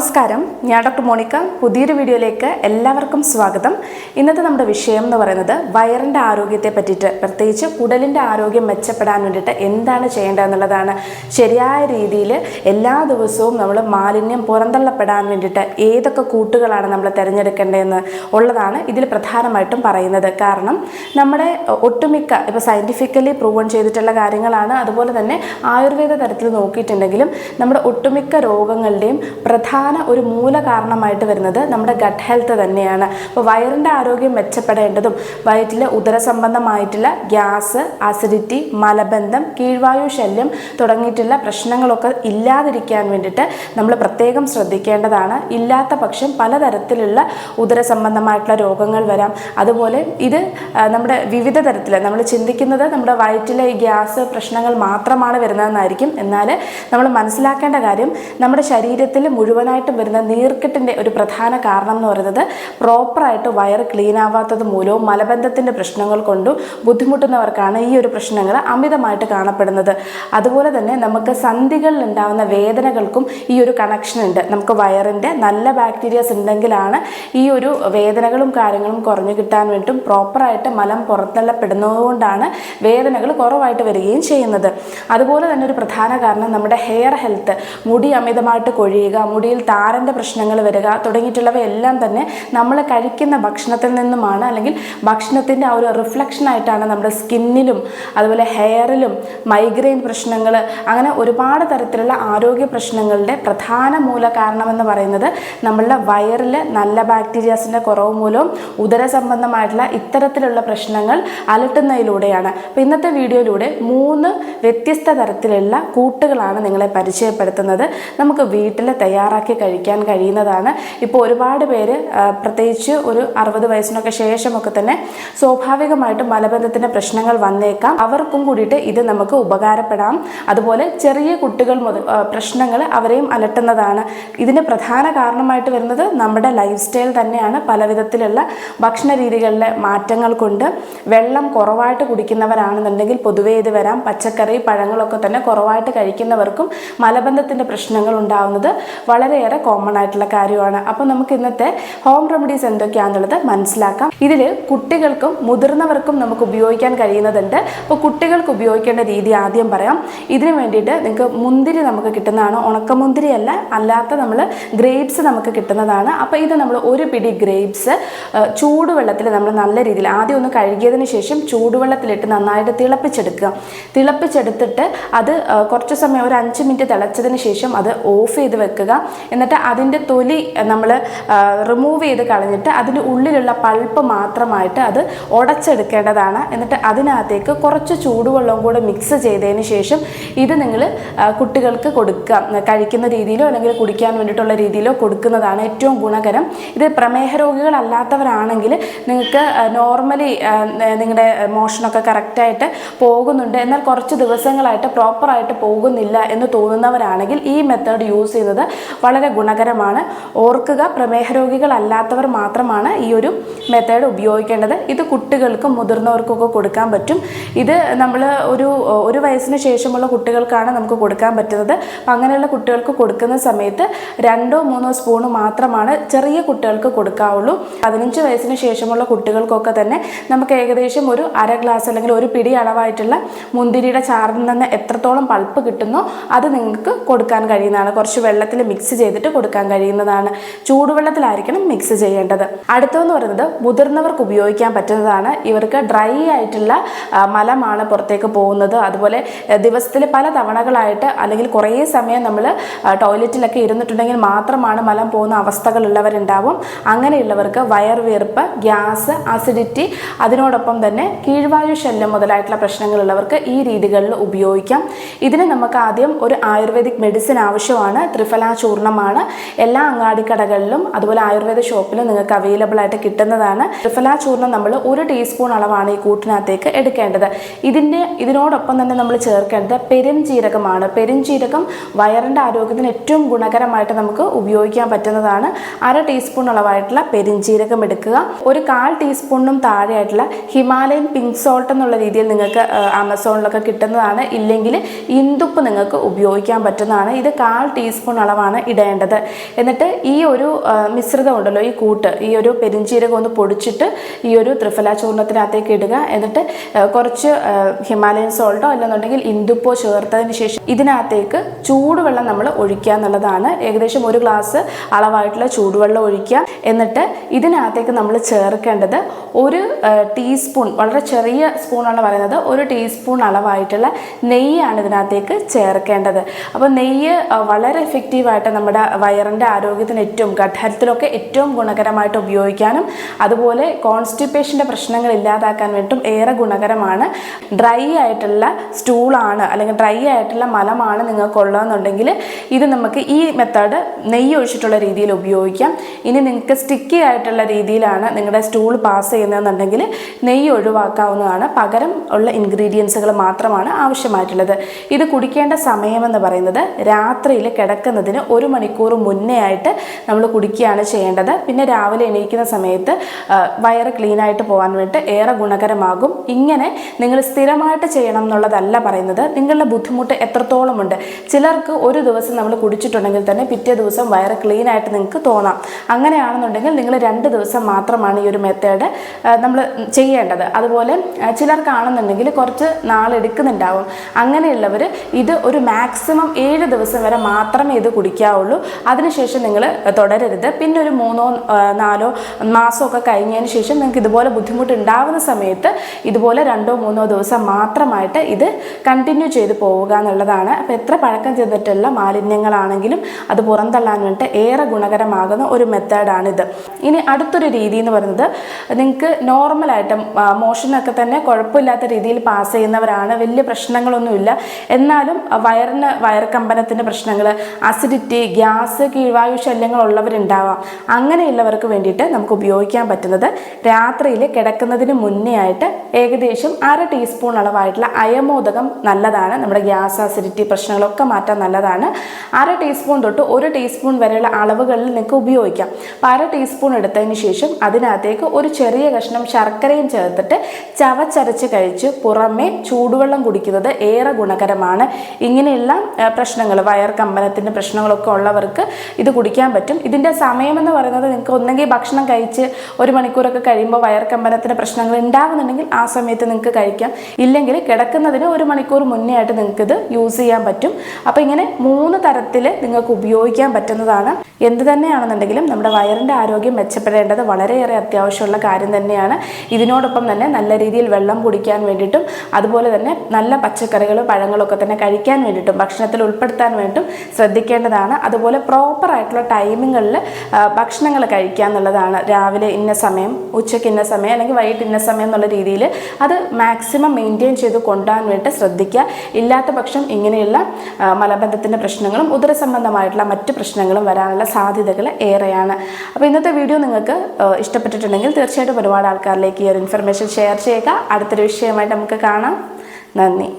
നമസ്കാരം. ഞാൻ doctor Monica. പുതിയൊരു വീഡിയോയിലേക്ക് എല്ലാവർക്കും സ്വാഗതം. ഇന്നത്തെ നമ്മുടെ വിഷയം എന്ന് പറയുന്നത് വയറിന്റെ ആരോഗ്യത്തെ പറ്റിയിട്ട് പ്രത്യേകിച്ച് കുടലിന്റെ ആരോഗ്യം മെച്ചപ്പെടാൻ വേണ്ടിയിട്ട് എന്താണ് ചെയ്യേണ്ടത് എന്നുള്ളതാണ്. ശരിയായ രീതിയിൽ എല്ലാ ദിവസവും നമ്മൾ മാലിന്യം പുറന്തള്ളപ്പെടാൻ വേണ്ടിയിട്ട് ഏതൊക്കെ കൂട്ടുകളാണ് നമ്മൾ തിരഞ്ഞെടുക്കേണ്ടതെന്ന് ഉള്ളതാണ് ഇതിൽ പ്രധാനമായിട്ടും പറയുന്നത്. കാരണം നമ്മുടെ ഒട്ടുമിക്ക ഇപ്പോൾ സയന്റിഫിക്കലി പ്രൂവൺ ചെയ്തിട്ടുള്ള കാര്യങ്ങളാണ്. അതുപോലെ തന്നെ ആയുർവേദ തരത്തിൽ നോക്കിയിട്ടുണ്ടെങ്കിലും നമ്മുടെ ഒട്ടുമിക്ക രോഗങ്ങളുടെയും പ്രധാന ഒരു മൂല കാരണമായിട്ട് വരുന്നത് നമ്മുടെ ഗട്ട് ഹെൽത്ത് തന്നെയാണ്. അപ്പോൾ വയറിന്റെ ആരോഗ്യം മെച്ചപ്പെടേണ്ടതും വയറ്റിലെ ഉദരസംബന്ധമായിട്ടുള്ള ഗ്യാസ് അസിഡിറ്റി മലബന്ധം കീഴ്വായു ശല്യം തുടങ്ങിയിട്ടുള്ള പ്രശ്നങ്ങളൊക്കെ ഇല്ലാതിരിക്കാൻ വേണ്ടിയിട്ട് നമ്മൾ പ്രത്യേകം ശ്രദ്ധിക്കേണ്ടതാണ്. ഇല്ലാത്ത പക്ഷം പലതരത്തിലുള്ള ഉദര സംബന്ധമായിട്ടുള്ള രോഗങ്ങൾ വരാം. അതുപോലെ ഇത് നമ്മുടെ വിവിധ തരത്തിൽ നമ്മൾ ചിന്തിക്കുന്നത് നമ്മുടെ വയറ്റിലെ ഈ ഗ്യാസ് പ്രശ്നങ്ങൾ മാത്രമാണ് വരുന്നതെന്നായിരിക്കും. എന്നാൽ നമ്മൾ മനസ്സിലാക്കേണ്ട കാര്യം നമ്മുടെ ശരീരത്തിൽ മുഴുവനായിട്ടും വരുന്ന നീർക്കെട്ടിന്റെ ഒരു പ്രധാന കാരണം എന്ന് പറയുന്നത് പ്രോപ്പറായിട്ട് വയറ് ക്ലീൻ ആവാത്തത് മൂലവും മലബന്ധത്തിന്റെ പ്രശ്നങ്ങൾ കൊണ്ടും ബുദ്ധിമുട്ടുന്നവർക്കാണ് ഈ ഒരു പ്രശ്നങ്ങൾ അമിതമായിട്ട് കാണപ്പെടുന്നത്. അതുപോലെ തന്നെ നമുക്ക് സന്ധികളിൽ ഉണ്ടാകുന്ന വേദനകൾക്കും ഈ ഒരു കണക്ഷൻ ഉണ്ട്. നമുക്ക് വയറിന്റെ നല്ല ബാക്ടീരിയസ് ഉണ്ടെങ്കിലാണ് ഈ ഒരു വേദനകളും കാര്യങ്ങളും കുറഞ്ഞു കിട്ടാൻ വേണ്ടിയിട്ടും പ്രോപ്പറായിട്ട് മലം പുറത്തള്ളപ്പെടുന്നതുകൊണ്ടാണ് വേദനകൾ കുറവായിട്ട് വരികയും ചെയ്യുന്നത്. അതുപോലെ തന്നെ ഒരു പ്രധാന കാരണം നമ്മുടെ ഹെയർ ഹെൽത്ത് മുടി അമിതമായിട്ട് കൊഴിയുക മുടിയിൽ താരന്റെ പ്രശ്നങ്ങൾ വരിക തുടങ്ങിയിട്ടുള്ളവയെല്ലാം തന്നെ നമ്മൾ കഴിക്കുന്ന ഭക്ഷണത്തിൽ നിന്നുമാണ് അല്ലെങ്കിൽ ഭക്ഷണത്തിന്റെ ആ ഒരു റിഫ്ലക്ഷനായിട്ടാണ് നമ്മുടെ സ്കിന്നിലും അതുപോലെ ഹെയറിലും മൈഗ്രെയിൻ പ്രശ്നങ്ങൾ അങ്ങനെ ഒരുപാട് തരത്തിലുള്ള ആരോഗ്യ പ്രശ്നങ്ങളുടെ പ്രധാന മൂല കാരണമെന്ന് പറയുന്നത് നമ്മളുടെ വയറിൽ നല്ല ബാക്ടീരിയാസിന്റെ കുറവ് മൂലവും ഉദര സംബന്ധമായിട്ടുള്ള ഇത്തരത്തിലുള്ള പ്രശ്നങ്ങൾ അലട്ടുന്നതിലൂടെയാണ്. അപ്പോൾ ഇന്നത്തെ വീഡിയോയിലൂടെ മൂന്ന് വ്യത്യസ്ത തരത്തിലുള്ള കൂട്ടുകളാണ് നിങ്ങളെ പരിചയപ്പെടുത്തുന്നത്. നമുക്ക് വീട്ടിൽ തയ്യാറാക്കി കഴിക്കാൻ കഴിയുന്നതാണ്. ഇപ്പോൾ ഒരുപാട് പേര് പ്രത്യേകിച്ച് ഒരു അറുപത് വയസ്സിനൊക്കെ ശേഷമൊക്കെ തന്നെ സ്വാഭാവികമായിട്ടും മലബന്ധത്തിന്റെ പ്രശ്നങ്ങൾ വന്നേക്കാം. അവർക്കും കൂടിയിട്ട് ഇത് നമുക്ക് ഉപകാരപ്പെടാം. അതുപോലെ ചെറിയ കുട്ടികൾ മുതൽ പ്രശ്നങ്ങൾ അവരെയും അലട്ടുന്നതാണ്. ഇതിന് പ്രധാന കാരണമായിട്ട് വരുന്നത് നമ്മുടെ ലൈഫ് സ്റ്റൈൽ തന്നെയാണ്. പല വിധത്തിലുള്ള ഭക്ഷണ രീതികളിലെ മാറ്റങ്ങൾ കൊണ്ട് വെള്ളം കുറവായിട്ട് കുടിക്കുന്നവരാണെന്നുണ്ടെങ്കിൽ പൊതുവേ ഇത് വരാം. പച്ചക്കറി പഴങ്ങളൊക്കെ തന്നെ കുറവായിട്ട് കഴിക്കുന്നവർക്കും മലബന്ധത്തിന്റെ പ്രശ്നങ്ങൾ ഉണ്ടാവുന്നത് വളരെയേറെ കോമൺ ആയിട്ടുള്ള കാര്യമാണ്. അപ്പോൾ നമുക്ക് ഇന്നത്തെ ഹോം റെമഡീസ് എന്തൊക്കെയാണെന്നുള്ളത് മനസ്സിലാക്കാം. ഇതിൽ കുട്ടികൾക്കും മുതിർന്നവർക്കും നമുക്ക് ഉപയോഗിക്കാൻ കഴിയുന്നതുണ്ട്. അപ്പോൾ കുട്ടികൾക്ക് ഉപയോഗിക്കേണ്ട രീതി ആദ്യം പറയാം. ഇതിനു വേണ്ടിയിട്ട് നിങ്ങൾക്ക് മുന്തിരി നമുക്ക് കിട്ടുന്നതാണ്. ഉണക്കമുന്തിരി അല്ല അല്ലാത്ത നമ്മൾ ഗ്രേപ്സ് നമുക്ക് കിട്ടുന്നതാണ്. അപ്പോൾ ഇത് നമ്മൾ ഒരു പിടി ഗ്രേപ്സ് ചൂടുവെള്ളത്തിൽ നമ്മൾ നല്ല രീതിയിൽ ആദ്യം ഒന്ന് കഴുകിയതിന് ശേഷം ചൂടുവെള്ളത്തിലിട്ട് നന്നായിട്ട് തിളപ്പിച്ചെടുക്കുക. തിളപ്പിച്ചെടുത്തിട്ട് അത് കുറച്ച് സമയം ഒരു അഞ്ച് മിനിറ്റ് തിളച്ചതിന് ശേഷം അത് ഓഫ് ചെയ്ത് വെക്കുക. എന്നിട്ട് അതിന്റെ തൊലി നമ്മൾ റിമൂവ് ചെയ്ത് കളഞ്ഞിട്ട് അതിന്റെ ഉള്ളിലുള്ള പൾപ്പ് മാത്രമായിട്ട് അത് ഉടച്ചെടുക്കേണ്ടതാണ്. എന്നിട്ട് അതിനകത്തേക്ക് കുറച്ച് ചൂടുവെള്ളവും കൂടെ മിക്സ് ചെയ്തതിന് ശേഷം ഇത് നിങ്ങൾ കുട്ടികൾക്ക് കൊടുക്കാം കഴിക്കുന്ന രീതിയിലോ അല്ലെങ്കിൽ കുടിക്കാൻ വേണ്ടിയിട്ടുള്ള രീതിയിലോ കൊടുക്കുന്നതാണ് ഏറ്റവും ഗുണകരം. ഇത് പ്രമേഹ രോഗികളല്ലാത്തവരാണെങ്കിൽ നിങ്ങൾക്ക് നോർമലി നിങ്ങളുടെ മോഷനൊക്കെ കറക്റ്റായിട്ട് പോകുന്നുണ്ട്. എന്നാൽ കുറച്ച് ദിവസങ്ങളായിട്ട് പ്രോപ്പറായിട്ട് പോകുന്നില്ല എന്ന് തോന്നുന്നവരാണെങ്കിൽ ഈ മെത്തേഡ് യൂസ് ചെയ്യുന്നത് വളരെ ഗുണകരമാണ്. ഓർക്കുക പ്രമേഹ രോഗികളല്ലാത്തവർ മാത്രമാണ് ഈ ഒരു മെത്തേഡ് ഉപയോഗിക്കേണ്ടത്. ഇത് കുട്ടികൾക്കും മുതിർന്നവർക്കൊക്കെ കൊടുക്കാൻ പറ്റും. ഇത് നമ്മൾ ഒരു ഒരു വയസ്സിന് ശേഷമുള്ള കുട്ടികൾക്കാണ് നമുക്ക് കൊടുക്കാൻ പറ്റുന്നത്. അപ്പം അങ്ങനെയുള്ള കുട്ടികൾക്ക് കൊടുക്കുന്ന സമയത്ത് രണ്ടോ മൂന്നോ സ്പൂണ് മാത്രമാണ് ചെറിയ കുട്ടികൾക്ക് കൊടുക്കാവുള്ളൂ. പതിനഞ്ച് വയസ്സിന് ശേഷമുള്ള കുട്ടികൾക്കൊക്കെ തന്നെ നമുക്ക് ഏകദേശം ഒരു അര ഗ്ലാസ് അല്ലെങ്കിൽ ഒരു പിടി അളവായിട്ടുള്ള മുന്തിരിയുടെ ചാറിൽ നിന്ന് എത്രത്തോളം പൾപ്പ് കിട്ടുന്നോ അത് നിങ്ങൾക്ക് കൊടുക്കാൻ കഴിയുന്നതാണ്. കുറച്ച് വെള്ളത്തിൽ മിക്സ് ചെയ്തിട്ട് കൊടുക്കാൻ കഴിയുന്നതാണ്. ചൂടുവെള്ളത്തിലായിരിക്കണം മിക്സ് ചെയ്യേണ്ടത്. അടുത്തതെന്ന് പറയുന്നത് മുതിർന്നവർക്ക് ഉപയോഗിക്കാൻ പറ്റുന്നതാണ്. ഇവർക്ക് ഡ്രൈ ആയിട്ടുള്ള മലമാണ് പുറത്തേക്ക് പോകുന്നത്. അതുപോലെ ദിവസത്തിൽ പല തവണകളായിട്ട് അല്ലെങ്കിൽ കുറേ സമയം നമ്മൾ ടോയ്ലറ്റിലൊക്കെ ഇരുന്നിട്ടുണ്ടെങ്കിൽ മാത്രമാണ് മലം പോകുന്ന അവസ്ഥകളുള്ളവരുണ്ടാവും. അങ്ങനെയുള്ളവർക്ക് വയറുവീർപ്പ് ഗ്യാസ് അസിഡിറ്റി അതിനോടൊപ്പം തന്നെ കീഴ്വായു ശല്യം മുതലായിട്ടുള്ള പ്രശ്നങ്ങളുള്ളവർക്ക് ഈ രീതികളിൽ ഉപയോഗിക്കാം. ഇതിന് നമുക്ക് ആദ്യം ഒരു ആയുർവേദിക് മെഡിസിൻ ആവശ്യമാണ്. ത്രിഫല ചൂർണമാണ് എല്ലാ അങ്ങാടിക്കടകളിലും അതുപോലെ ആയുർവേദ ഷോപ്പിലും നിങ്ങൾക്ക് അവൈലബിൾ ആയിട്ട് കിട്ടുന്നതാണ്. ത്രിഫല ചൂർണം നമ്മൾ ഒരു ടീസ്പൂൺ അളവാണ് ഈ കൂട്ടിനകത്തേക്ക് എടുക്കേണ്ടത്. ഇതിന്റെ ഇതിനോടൊപ്പം തന്നെ നമ്മൾ ചേർക്കേണ്ടത് പെരുംജീരകമാണ്. പെരുംജീരകം വയറിന്റെ ആരോഗ്യത്തിന് ഏറ്റവും ഗുണകരമായിട്ട് നമുക്ക് ഉപയോഗിക്കാൻ പറ്റുന്നതാണ്. അര ടീസ്പൂൺ അളവായിട്ടുള്ള പെരുംജീരകം എടുക്കുക. ഒരു കാൽ ടീസ്പൂണിനും താഴെയായിട്ടുള്ള ഹിമാലയൻ പിങ്ക് സോൾട്ട് എന്നുള്ള രീതിയിൽ നിങ്ങൾക്ക് ആമസോണിലൊക്കെ കിട്ടുന്നതാണ്. ഇല്ലെങ്കിൽ ഇന്ദുപ്പ് നിങ്ങൾക്ക് ഉപയോഗിക്കാൻ പറ്റുന്നതാണ്. ഇത് കാൽ ടീസ്പൂൺ അളവാണ് ഇടേണ്ടത്. വേണ്ടത്. എന്നിട്ട് ഈ ഒരു മിശ്രിതം ഉണ്ടല്ലോ ഈ കൂട്ട് ഈ ഒരു പെരിഞ്ചീരകം ഒന്ന് പൊടിച്ചിട്ട് ഈ ഒരു ത്രിഫല ചൂർണത്തിനകത്തേക്ക് ഇടുക. എന്നിട്ട് കുറച്ച് ഹിമാലയൻ സോൾട്ടോ അല്ലെന്നുണ്ടെങ്കിൽ ഇന്ദുപ്പോ ചേർത്തതിന് ശേഷം ഇതിനകത്തേക്ക് ചൂടുവെള്ളം നമ്മൾ ഒഴിക്കുക എന്നുള്ളതാണ്. ഏകദേശം ഒരു ഗ്ലാസ് അളവായിട്ടുള്ള ചൂടുവെള്ളം ഒഴിക്കുക. എന്നിട്ട് ഇതിനകത്തേക്ക് നമ്മൾ ചേർക്കേണ്ടത് ഒരു ടീസ്പൂൺ വളരെ ചെറിയ സ്പൂണാണ് പറയുന്നത്. ഒരു ടീസ്പൂൺ അളവായിട്ടുള്ള നെയ്യാണ് ഇതിനകത്തേക്ക് ചേർക്കേണ്ടത്. അപ്പോൾ നെയ്യ് വളരെ എഫക്റ്റീവായിട്ട് നമ്മുടെ വയറിന്റെ ആരോഗ്യത്തിന് ഏറ്റവും ഘട്ടത്തിലൊക്കെ ഏറ്റവും ഗുണകരമായിട്ട് ഉപയോഗിക്കാനും അതുപോലെ കോൺസ്റ്റിപ്പേഷന്റെ പ്രശ്നങ്ങൾ ഇല്ലാതാക്കാൻ വേണ്ടിയിട്ടും ഏറെ ഗുണകരമാണ്. ഡ്രൈ ആയിട്ടുള്ള സ്റ്റൂളാണ് അല്ലെങ്കിൽ ഡ്രൈ ആയിട്ടുള്ള മലമാണ് നിങ്ങൾക്കുള്ളതെന്നുണ്ടെങ്കിൽ ഇത് നമുക്ക് ഈ മെത്തേഡ് നെയ്യ് ഒഴിച്ചിട്ടുള്ള രീതിയിൽ ഉപയോഗിക്കാം. ഇനി നിങ്ങൾക്ക് സ്റ്റിക്കി ആയിട്ടുള്ള രീതിയിലാണ് നിങ്ങളുടെ സ്റ്റൂൾ പാസ് ചെയ്യുന്നതെന്നുണ്ടെങ്കിൽ നെയ്യ് ഒഴിവാക്കാവുന്നതാണ്. പകരം ഉള്ള ഇൻഗ്രീഡിയൻസുകൾ മാത്രമാണ് ആവശ്യമായിട്ടുള്ളത്. ഇത് കുടിക്കേണ്ട സമയമെന്ന് പറയുന്നത് രാത്രിയിൽ കിടക്കുന്നതിന് ഒരു മണിക്കൂർ മുന്നേ ആയിട്ട് നമ്മൾ കുടിക്കുകയാണ് ചെയ്യേണ്ടത്. പിന്നെ രാവിലെ എണീക്കുന്ന സമയത്ത് വയറ് ക്ലീൻ ആയിട്ട് പോകാൻ വേണ്ടിയിട്ട് ഏറെ ഗുണകരമാകും. ഇങ്ങനെ നിങ്ങൾ സ്ഥിരമായിട്ട് ചെയ്യണം എന്നുള്ളതല്ല പറയുന്നത്. നിങ്ങളുടെ ബുദ്ധിമുട്ട് എത്രത്തോളമുണ്ട് ചിലർക്ക് ഒരു ദിവസം നമ്മൾ കുടിച്ചിട്ടുണ്ടെങ്കിൽ തന്നെ പിറ്റേ ദിവസം വയറ് ക്ലീൻ ആയിട്ട് നിങ്ങൾക്ക് തോന്നാം. അങ്ങനെയാണെന്നുണ്ടെങ്കിൽ നിങ്ങൾ രണ്ട് ദിവസം മാത്രമാണ് ഈ ഒരു മെത്തേഡ് നമ്മൾ ചെയ്യേണ്ടത്. അതുപോലെ ചിലർക്കാണെന്നുണ്ടെങ്കിൽ കുറച്ച് നാളെടുക്കുന്നുണ്ടാവും അങ്ങനെയുള്ളവർ ഇത് ഒരു മാക്സിമം ഏഴ് ദിവസം വരെ മാത്രമേ ഇത് കുടിക്കാവുള്ളൂ. അതിനുശേഷം നിങ്ങൾ തുടരരുത്. പിന്നെ ഒരു മൂന്നോ നാലോ മാസമൊക്കെ കഴിഞ്ഞതിന് ശേഷം നിങ്ങൾക്ക് ഇതുപോലെ ബുദ്ധിമുട്ട് ഉണ്ടാവുന്ന സമയത്ത് ഇതുപോലെ രണ്ടോ മൂന്നോ ദിവസം മാത്രമായിട്ട് ഇത് കണ്ടിന്യൂ ചെയ്ത് പോവുക എന്നുള്ളതാണ്. അപ്പോൾ എത്ര പഴക്കം ചെയ്തിട്ടുള്ള മാലിന്യങ്ങളാണെങ്കിലും അത് പുറന്തള്ളാൻ വേണ്ടിയിട്ട് ഏറെ ഗുണകരമാകുന്ന ഒരു മെത്തേഡാണിത്. ഇനി അടുത്തൊരു രീതി എന്ന് പറയുന്നത് നിങ്ങൾക്ക് നോർമലായിട്ട് മോഷനൊക്കെ തന്നെ കുഴപ്പമില്ലാത്ത രീതിയിൽ പാസ് ചെയ്യുന്നവരാണ്. വലിയ പ്രശ്നങ്ങളൊന്നുമില്ല. എന്നാലും വയറിന് വയർ കമ്പനത്തിന്റെ പ്രശ്നങ്ങൾ അസിഡിറ്റി ഗ്യാസ് കീഴ്വായു ശല്യങ്ങൾ ഉള്ളവരുണ്ടാവാം അങ്ങനെയുള്ളവർക്ക് വേണ്ടിയിട്ട് നമുക്ക് ഉപയോഗിക്കാൻ പറ്റുന്നത് രാത്രിയിൽ കിടക്കുന്നതിന് മുന്നേ ആയിട്ട് ഏകദേശം അര ടീസ്പൂൺ അളവായിട്ടുള്ള അയമോദകം നല്ലതാണ്. നമ്മുടെ ഗ്യാസ് അസിഡിറ്റി പ്രശ്നങ്ങളൊക്കെ മാറ്റാൻ നല്ലതാണ്. അര ടീസ്പൂൺ തൊട്ട് ഒരു ടീസ്പൂൺ വരെയുള്ള അളവുകളിൽ നിങ്ങൾക്ക് ഉപയോഗിക്കാം. അപ്പോൾ അര ടീസ്പൂൺ എടുത്തതിന് ശേഷം അതിനകത്തേക്ക് ഒരു ചെറിയ കഷ്ണം ശർക്കരയും ചേർത്തിട്ട് ചവച്ചരച്ച് കഴിച്ച് പുറമേ ചൂടുവെള്ളം കുടിക്കുന്നത് ഏറെ ഗുണകരമാണ്. ഇങ്ങനെയുള്ള പ്രശ്നങ്ങൾ വയർ കമ്പനത്തിന്റെ പ്രശ്നങ്ങളൊക്കെ ഉള്ളവർക്ക് ഇത് കുടിക്കാൻ പറ്റും. ഇതിന്റെ സമയമെന്ന് പറയുന്നത് നിങ്ങൾക്ക് ഒന്നെങ്കിൽ ഭക്ഷണം കഴിച്ച് ഒരു മണിക്കൂറൊക്കെ കഴിയുമ്പോൾ വയർ കമ്പനത്തിന് പ്രശ്നങ്ങൾ ഉണ്ടാകുന്നുണ്ടെങ്കിൽ ആ സമയത്ത് നിങ്ങൾക്ക് കഴിക്കാം. ഇല്ലെങ്കിൽ കിടക്കുന്നതിന് ഒരു മണിക്കൂർ മുന്നേ ആയിട്ട് നിങ്ങൾക്ക് ഇത് യൂസ് ചെയ്യാൻ പറ്റും. അപ്പോൾ ഇങ്ങനെ മൂന്ന് തരത്തിൽ നിങ്ങൾക്ക് ഉപയോഗിക്കാൻ പറ്റുന്നതാണ്. എന്ത് തന്നെയാണെന്നുണ്ടെങ്കിലും നമ്മുടെ വയറിന്റെ ആരോഗ്യം മെച്ചപ്പെടേണ്ടത് വളരെയേറെ അത്യാവശ്യമുള്ള കാര്യം തന്നെയാണ്. ഇതിനോടൊപ്പം തന്നെ നല്ല രീതിയിൽ വെള്ളം കുടിക്കാൻ വേണ്ടിയിട്ടും അതുപോലെ തന്നെ നല്ല പച്ചക്കറികളും പഴങ്ങളൊക്കെ തന്നെ കഴിക്കാൻ വേണ്ടിയിട്ടും ഭക്ഷണത്തിൽ ഉൾപ്പെടുത്താൻ വേണ്ടിയിട്ടും ശ്രദ്ധിക്കേണ്ടതാണ്. അതുപോലെ പ്രോപ്പർ ആയിട്ടുള്ള ടൈമിങ്ങളിൽ ഭക്ഷണങ്ങൾ കഴിക്കുക എന്നുള്ളതാണ്. രാവിലെ ഇന്ന സമയം ഉച്ചയ്ക്ക് ഇന്ന സമയം അല്ലെങ്കിൽ വൈകിട്ട് ഇന്ന സമയം എന്നുള്ള രീതിയിൽ അത് മാക്സിമം മെയിന്റെയിൻ ചെയ്ത് കൊണ്ടുപോകാൻ വേണ്ടി ശ്രദ്ധിക്കുക. ഇല്ലാത്ത പക്ഷം ഇങ്ങനെയുള്ള മലബന്ധത്തിന്റെ പ്രശ്നങ്ങളും ഉദര സംബന്ധമായിട്ടുള്ള മറ്റ് പ്രശ്നങ്ങളും വരാനുള്ള സാധ്യതകൾ ഏറെയാണ്. അപ്പോൾ ഇന്നത്തെ വീഡിയോ നിങ്ങൾക്ക് ഇഷ്ടപ്പെട്ടിട്ടുണ്ടെങ്കിൽ തീർച്ചയായിട്ടും ഒരുപാട് ആൾക്കാരിലേക്ക് ഈ ഒരു ഇൻഫർമേഷൻ ഷെയർ ചെയ്യുക. അടുത്തൊരു വിഷയമായിട്ട് നമുക്ക് കാണാം. നന്ദി.